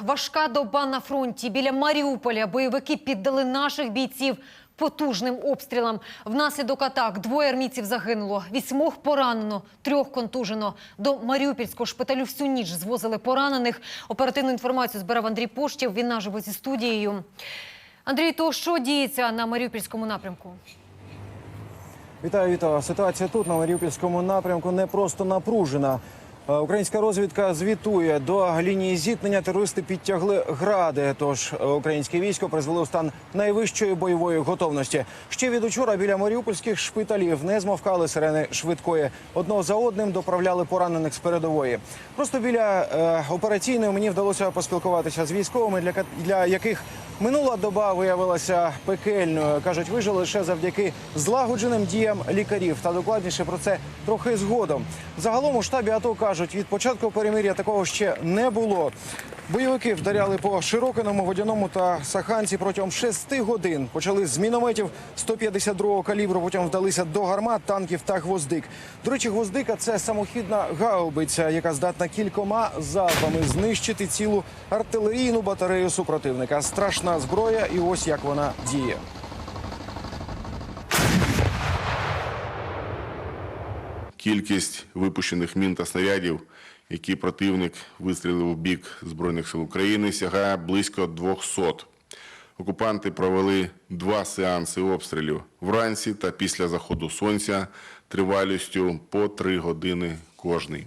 Важка доба на фронті. Біля Маріуполя бойовики піддали наших бійців потужним обстрілам. Внаслідок атак двоє армійців загинуло, вісьмох поранено, трьох контужено. До Маріупольського шпиталю всю ніч звозили поранених. Оперативну інформацію збирав Андрій Поштів. Він наживо зі студією. Андрій, то що діється на Маріупольському напрямку? Вітаю, вітаю. Ситуація тут на Маріупольському напрямку не просто напружена. Е, Українська розвідка звітує до лінії зіткнення. Терористи підтягли гради. Тож е, українське військо призвели у стан найвищої бойової готовності. Ще від учора біля маріупольських шпиталів не змовкали сирени швидкої. Одного за одним доправляли поранених з передової. Просто біля е, операційної мені вдалося поспілкуватися з військовими, для, для яких минула доба виявилася пекельною. кажуть, вижили лише завдяки злагодженим діям лікарів. Та докладніше про це трохи згодом. Загалом у штабі АТО кажуть, від початку перемир'я такого ще не було. Бойовики вдаряли по Широкиному, Водяному та Саханці протягом шести годин. Почали з мінометів 152-го калібру, потім вдалися до гармат, танків та гвоздик. До речі, гвоздика це самохідна гаубиця, яка здатна кількома залпами знищити цілу артилерійну батарею супротивника. Страшна зброя, і ось як вона діє. Кількість випущених мін та снарядів, які противник вистрілив у бік Збройних сил України, сягає близько 200. Окупанти провели два сеанси обстрілів вранці та після заходу сонця тривалістю по три години кожний.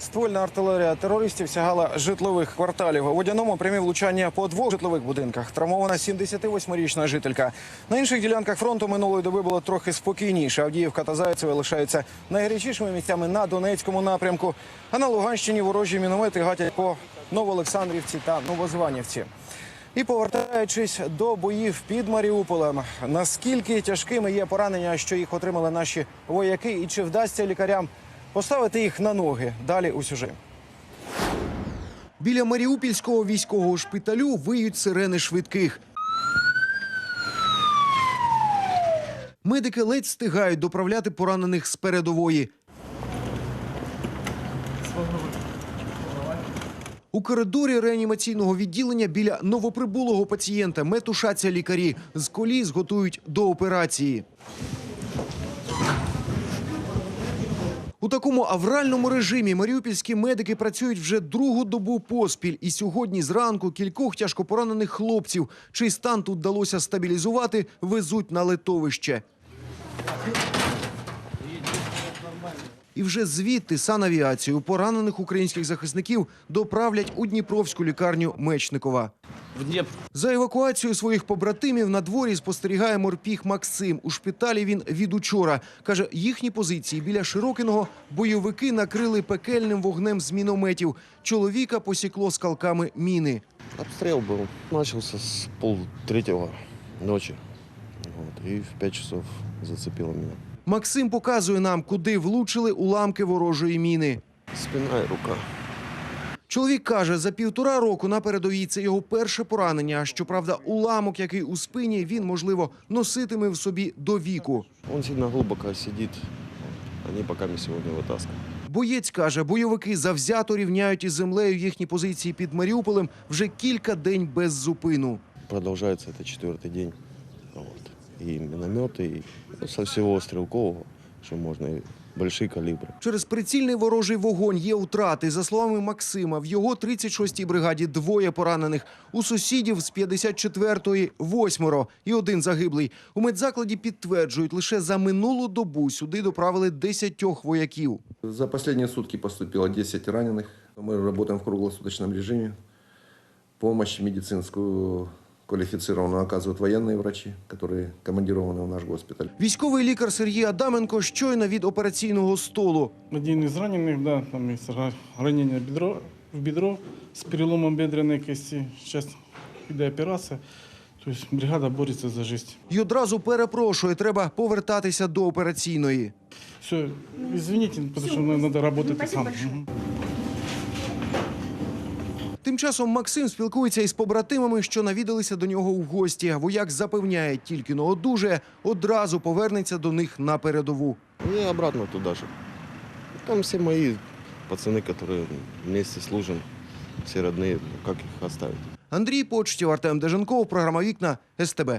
Ствольна артилерія терористів сягала житлових кварталів. У водяному прямі влучання по двох житлових будинках. Травмована 78-річна жителька. На інших ділянках фронту минулої доби було трохи спокійніше. Авдіївка та Зайцеве лишаються найгарячішими місцями на Донецькому напрямку. А на Луганщині ворожі міномети гатять по Новоолександрівці та Новозванівці. І повертаючись до боїв під Маріуполем, наскільки тяжкими є поранення, що їх отримали наші вояки, і чи вдасться лікарям поставити їх на ноги? Далі у сюжеті. Біля Маріупільського військового шпиталю виють сирени швидких. Медики ледь встигають доправляти поранених з передової. У коридорі реанімаційного відділення біля новоприбулого пацієнта метушаться лікарі. З коліс готують до операції. У такому авральному режимі маріупільські медики працюють вже другу добу поспіль. І сьогодні зранку кількох тяжкопоранених хлопців, чий стан тут вдалося стабілізувати, везуть на литовище. І вже звідти санавіацію поранених українських захисників доправлять у Дніпровську лікарню Мечникова. В Днепр. За евакуацією своїх побратимів на дворі спостерігає морпіг Максим. У шпиталі він від учора. Каже, їхні позиції біля Широкиного бойовики накрили пекельним вогнем з мінометів. Чоловіка посікло скалками міни. Обстрел был. Начался с пол третьего ночи. Вот, и в пять часов зацепило меня. Максим показує нам, куди влучили уламки ворожої міни. Спина и рука. Чоловік каже, за півтора року на передовій це його перше поранення. Щоправда, уламок, який у спині, він, можливо, носитиме в собі до віку. Он сильно глубоко сидит. Они пока мне сегодня вытаскивают. Боєць каже, бойовики завзято рівняють із землею їхні позиції під Маріуполем вже кілька день без зупину. Продолжается это четвертый день. Вот. И минометы, и ну, со всего стрелкового, что можно, и большие калибры. Через прицільний ворожий вогонь є втрати. За словами Максима, в його 36-й бригаді двоє поранених. У сусідів з 54-ї – восьмеро і один загиблий. У медзакладі підтверджують, лише за минулу добу сюди доправили 10 вояків. За последние сутки поступило 10 раненых. Мы работаем в круглосуточном режиме. Помощь медицинскую квалифицированную оказывают военные врачи, которые командированы в наш госпиталь. Військовий лікар Сергій Адаменко щойно від операційного столу. Один из раненых, да, там есть ра- ранение бедро, в бедро с переломом бедренной кости. Сейчас иде операция. То есть бригада борется за жизнь. І одразу перепрошує, треба повертатися до операційної. Все, извините, потому что нам надо работать сам. Мгм. Тим часом Максим спілкується із побратимами, що навідалися до нього в гості. Вояк запевняє, тільки но одужає, одразу повернеться до них на передову. И обратно туда же. Там все мои пацаны, которые вместе служим. все родные, ну, как их оставить? Андрій Почтів, Артем Деженков, програма Вікна СТБ.